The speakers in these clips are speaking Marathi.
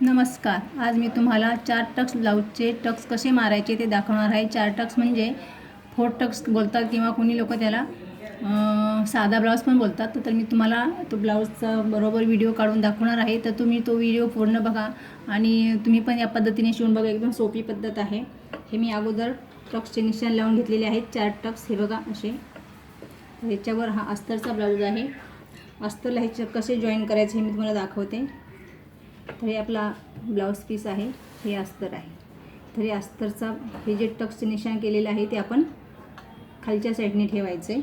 नमस्कार. आज मी तुम्हाला चार टक्स ब्लाऊजचे टक्स कसे मारायचे ते दाखवणार आहे. चार टक्स म्हणजे फोर टक्स बोलतात किंवा कोणी लोक त्याला साधा ब्लाऊज पण बोलतात. तर मी तुम्हाला तो ब्लाऊजचा बरोबर व्हिडिओ काढून दाखवणार आहे. तर तुम्ही तो व्हिडिओ पूर्ण बघा आणि तुम्ही पण या पद्धतीने शिवून बघा. एकदम सोपी पद्धत आहे. हे मी अगोदर टक्सचे निशाण लावून घेतलेले आहेत. चार टक्स हे बघा असे. ह्याच्यावर हा अस्तरचा ब्लाऊज आहे. अस्तरला ह्याच्या कसे जॉईन करायचे हे मी तुम्हाला दाखवते. तर हे आपला ब्लाऊज पीस आहे हे अस्तर आहे. तर हे अस्तरचा हे जे टक्सचे निशाण केलेलं आहे ते आपण खालच्या साईडने ठेवायचं आहे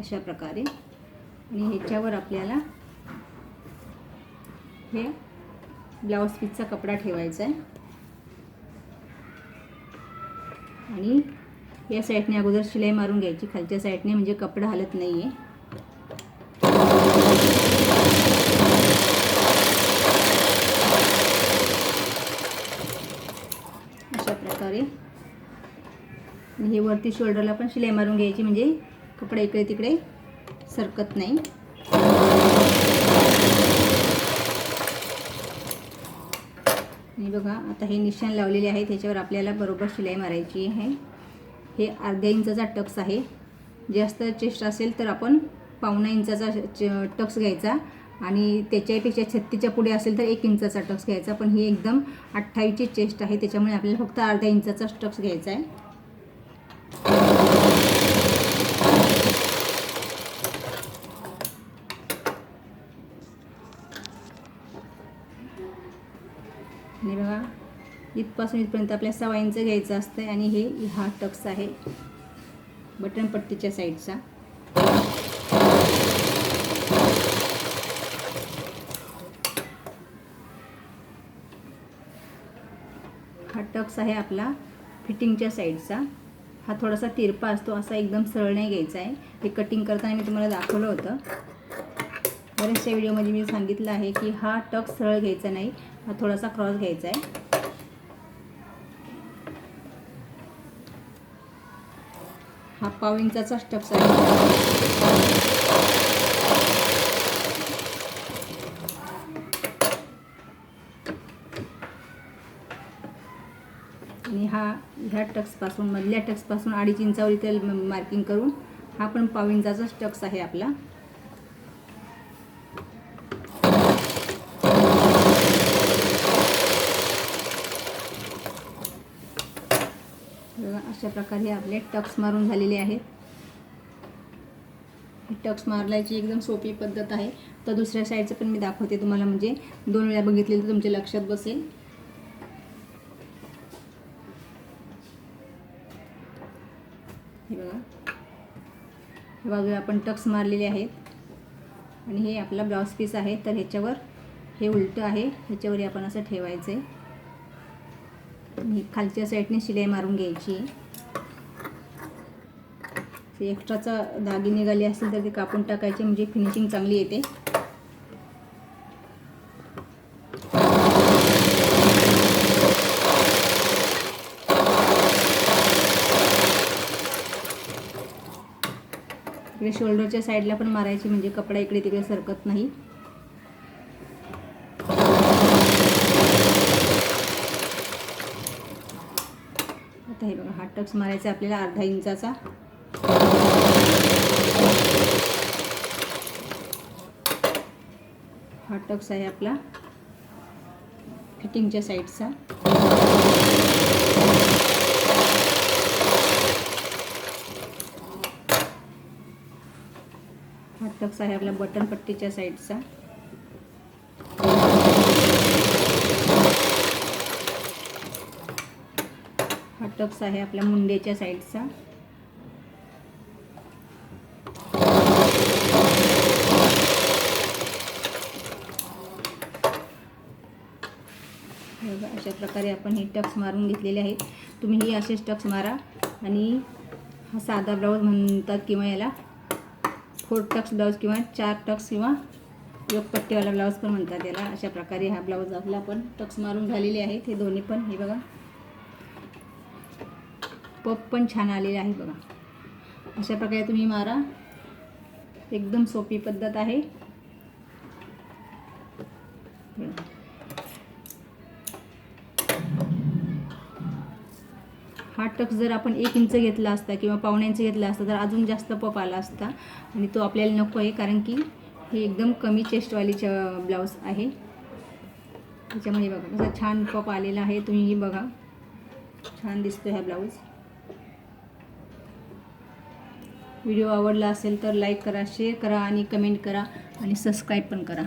अशा प्रकारे. आणि ह्याच्यावर आपल्याला हे ब्लाऊज पीसचा कपडा ठेवायचा आहे. आणि या साईडने अगोदर शिलाई मारून घ्यायची. खालच्या साईडने म्हणजे कपडा हलत नाही आहे अशा प्रकारे हे वरती शोल्डरला पण शिलाई मारून घ्यायची म्हणजे कपडे इकडे तिकडे सरकत नाही. आणि बघा आता हे निशाण लावलेले आहे त्याच्यावर आपल्याला बरोबर शिलाई मारायची आहे. हे अर्ध्या इंचाचा टक्स आहे. जास्त चेस्ट असेल तर आपण पावणा इंचाचा टक्स घ्यायचा. आणि त्याच्यापेक्षा छत्तीच्या पुढे असेल तर एक इंचाचा टक्स घ्यायचा पण ही एकदम अठ्ठावीसची चेस्ट आहे त्याच्यामुळे आपल्याला फक्त अर्ध्या इंचाचा टक्स घ्यायचा आहे. आणि बघा इथपासून इथपर्यंत आपल्या सव्वा इंच घ्यायचं असतं आणि हे हा टक्स आहे बटन पट्टीच्या साईडचा हा टक्स आहे आपला फिटिंगच्या साईडचा. हा थोडासा तिरपा असतो असा एकदम सरळ नाही घ्यायचा आहे. हे कटिंग करताना मी तुम्हाला दाखवलं होतं. बऱ्याचशा व्हिडिओमध्ये मी सांगितलं आहे की हा टक्स सरळ घ्यायचा नाही हा थोडासा क्रॉस घ्यायचा आहे. हा पाव इंचाचाच टक्स आहे आणि हा ह्या टक्सपासून मधल्या टक्सपासून अडीच इंचावर इथे मार्किंग करून हा पण पाव इंचाचाच टक्स आहे आपला. अशा प्रकारे आपले टक्स मारून झालेले आहेत. टक्स मारल्याची एकदम सोपी पद्धत आहे. तर दुसऱ्या साईडचं पण मी दाखवते तुम्हाला म्हणजे दोन वेळा बघितले तर तुमच्या लक्षात बसेल. हे बघा. हे बाजूला आपण टक्स मारलेले आहेत. आणि हे आपला ब्लाऊज पीस आहे. तर ह्याच्यावर हे उलटं आहे. ह्याच्यावर आपण असं ठेवायचं आहे आणि खालच्या साईडने शिलाई मारून घ्यायची. आहे ते एक्स्ट्राचा दागी निघाले असतील तर ते कापून टाकायचे. म्हणजे फिनिशिंग चांगली येते. इकडे शोल्डरच्या साईडला पण मारायची म्हणजे कपडा इकडे तिकडे सरकत नाही आता हे बघा हा टक्स मारायचा आपल्याला अर्धा इंचाचा हा टक्स आहे आपला फिटिंगच्या साईडचा सा। फ्लक्स आहे आपला बटन पट्टीच्या साईडचा. हा टक्स आहे आपल्या मुंडेच्या साईडचा. बघा, अशा प्रकारे आपण हे टक्स मारून घेतलेले आहेत तुम्हीही असेच टक्स मारा आणि हा साधा ब्लाऊज म्हणतात किंवा याला फोर टक्स ब्लाऊज किंवा चार टक्स किंवा योगपट्टीवाला ब्लाऊज पण म्हणतात याला. अशा प्रकारे हा ब्लाऊज आपला पण टक्स मारून झालेले आहेत हे दोन्ही पण हे बघा. पप पण छान आलेले आहे बघा. अशा प्रकारे तुम्ही मारा. एकदम सोपी पद्धत आहे. हा टक्स जर आपण एक इंच घेतला असता किंवा पावणे इंच घेतला असता तर अजून जास्त पप आला असता. आणि तो आपल्याला नको आहे कारण की हे एकदम कमी चेस्टवालीच्या ब्लाऊज आहे. त्याच्यामुळे बघा कसं छान पप आलेला आहे. तुम्हीही बघा. छान दिसतो हा ब्लाऊज व्हिडिओ आवडला असेल तर लाईक करा शेअर करा आणि कमेंट करा आणि सबस्क्राईब पण करा.